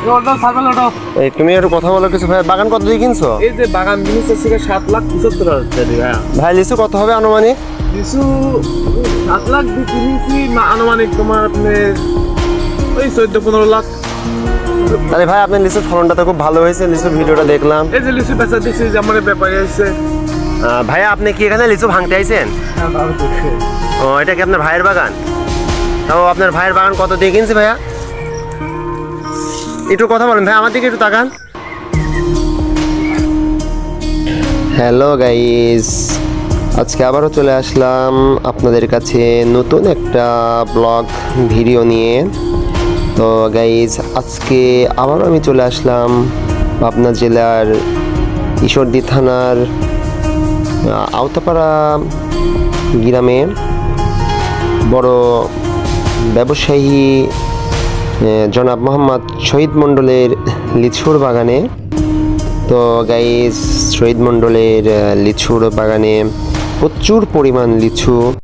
এই তুমি একটু কথা বলো কিছু ভাই বাগান কত দিয়ে কিনছো? এই যে বাগান জিনিস থেকে সাত লাখ পঁচাত্তর হাজার টাকা ভাই লিচু কত হবে আনুমানিক? কিছু সাত লাখ দিয়ে কিনেছি আনুমানিক তোমার আপনি ওই চোদ্দ পনেরো লাখ। আরে ভাই আপনার লিচুর ফলনটা তো খুব ভালো হয়েছে লিচুর ভিডিওটা দেখলাম। এই যে লিচু বেচা দিচ্ছি যে আমার ব্যাপারে আছে। ভাইয়া আপনি কি এখানে লিচু ভাঙতে আইছেন? ও এটা কি আপনার ভাইয়ের বাগান? তাও আপনার ভাইয়ের বাগান কত দিয়ে কিনছে ভাইয়া? একটু কথা বলেন, ভাই, আমার দিকে একটু তাকান। হ্যালো গাইস, আজকে আবারও চলে আসলাম আপনাদের কাছে নতুন একটা ব্লগ ভিডিও নিয়ে। তো গাইজ আজকে আবারও আমি চলে আসলাম পাবনা জেলার ঈশ্বরদী থানার আওতাপাড়া গ্রামে বড় ব্যবসায়ী জনাব মোহাম্মদ শহীদ মণ্ডলের লিচুর বাগানে। তো গাইজ শহীদ মণ্ডলের লিচুর বাগানে প্রচুর পরিমাণ লিচু।